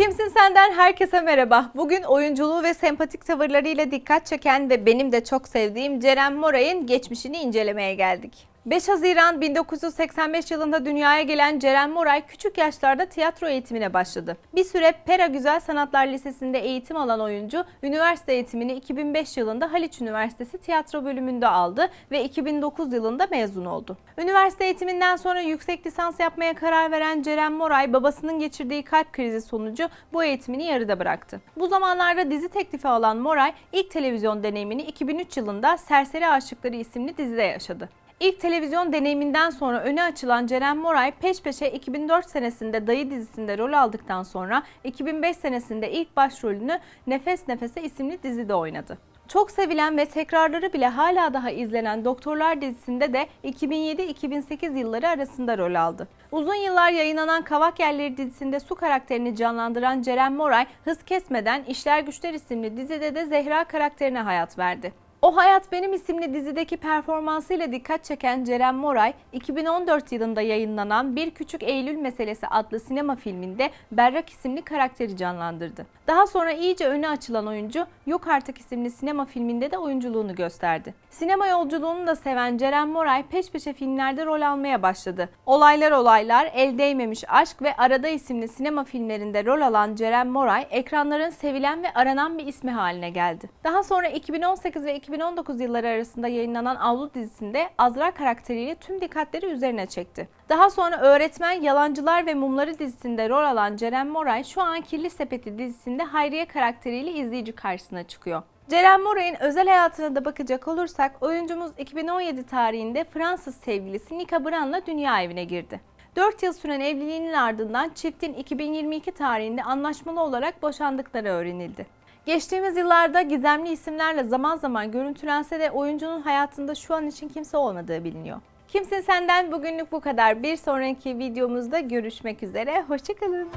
Kimsin Senden herkese merhaba. Bugün oyunculuğu ve sempatik tavırlarıyla dikkat çeken ve benim de çok sevdiğim Ceren Moray'ın geçmişini incelemeye geldik. 5 Haziran 1985 yılında dünyaya gelen Ceren Moray küçük yaşlarda tiyatro eğitimine başladı. Bir süre Pera Güzel Sanatlar Lisesi'nde eğitim alan oyuncu, üniversite eğitimini 2005 yılında Haliç Üniversitesi tiyatro bölümünde aldı ve 2009 yılında mezun oldu. Üniversite eğitiminden sonra yüksek lisans yapmaya karar veren Ceren Moray, babasının geçirdiği kalp krizi sonucu bu eğitimini yarıda bıraktı. Bu zamanlarda dizi teklifi alan Moray, ilk televizyon deneyimini 2003 yılında Serseri Aşıkları isimli dizide yaşadı. İlk televizyon deneyiminden sonra öne açılan Ceren Moray peş peşe 2004 senesinde Dayı dizisinde rol aldıktan sonra 2005 senesinde ilk başrolünü Nefes Nefese isimli dizide oynadı. Çok sevilen ve tekrarları bile hala daha izlenen Doktorlar dizisinde de 2007-2008 yılları arasında rol aldı. Uzun yıllar yayınlanan Kavak Yerleri dizisinde su karakterini canlandıran Ceren Moray, hız kesmeden İşler Güçler isimli dizide de Zehra karakterine hayat verdi. O Hayat Benim isimli dizideki performansıyla dikkat çeken Ceren Moray, 2014 yılında yayınlanan Bir Küçük Eylül Meselesi adlı sinema filminde Berrak isimli karakteri canlandırdı. Daha sonra iyice öne açılan oyuncu Yok Artık isimli sinema filminde de oyunculuğunu gösterdi. Sinema yolculuğunu da seven Ceren Moray peş peşe filmlerde rol almaya başladı. Olaylar Olaylar, El Değmemiş Aşk ve Arada isimli sinema filmlerinde rol alan Ceren Moray, ekranların sevilen ve aranan bir ismi haline geldi. Daha sonra 2018 ve 2019 yılları arasında yayınlanan Avlu dizisinde Azra karakteriyle tüm dikkatleri üzerine çekti. Daha sonra Öğretmen, Yalancılar ve Mumları dizisinde rol alan Ceren Moray şu an Kirli Sepeti dizisinde Hayriye karakteriyle izleyici karşısına çıkıyor. Ceren Moray'ın özel hayatına da bakacak olursak oyuncumuz 2017 tarihinde Fransız sevgilisi Nika Bran'la dünya evine girdi. 4 yıl süren evliliğinin ardından çiftin 2022 tarihinde anlaşmalı olarak boşandıkları öğrenildi. Geçtiğimiz yıllarda gizemli isimlerle zaman zaman görüntülense de oyuncunun hayatında şu an için kimse olmadığı biliniyor. Kimsin senden bugünlük bu kadar. Bir sonraki videomuzda görüşmek üzere. Hoşçakalın.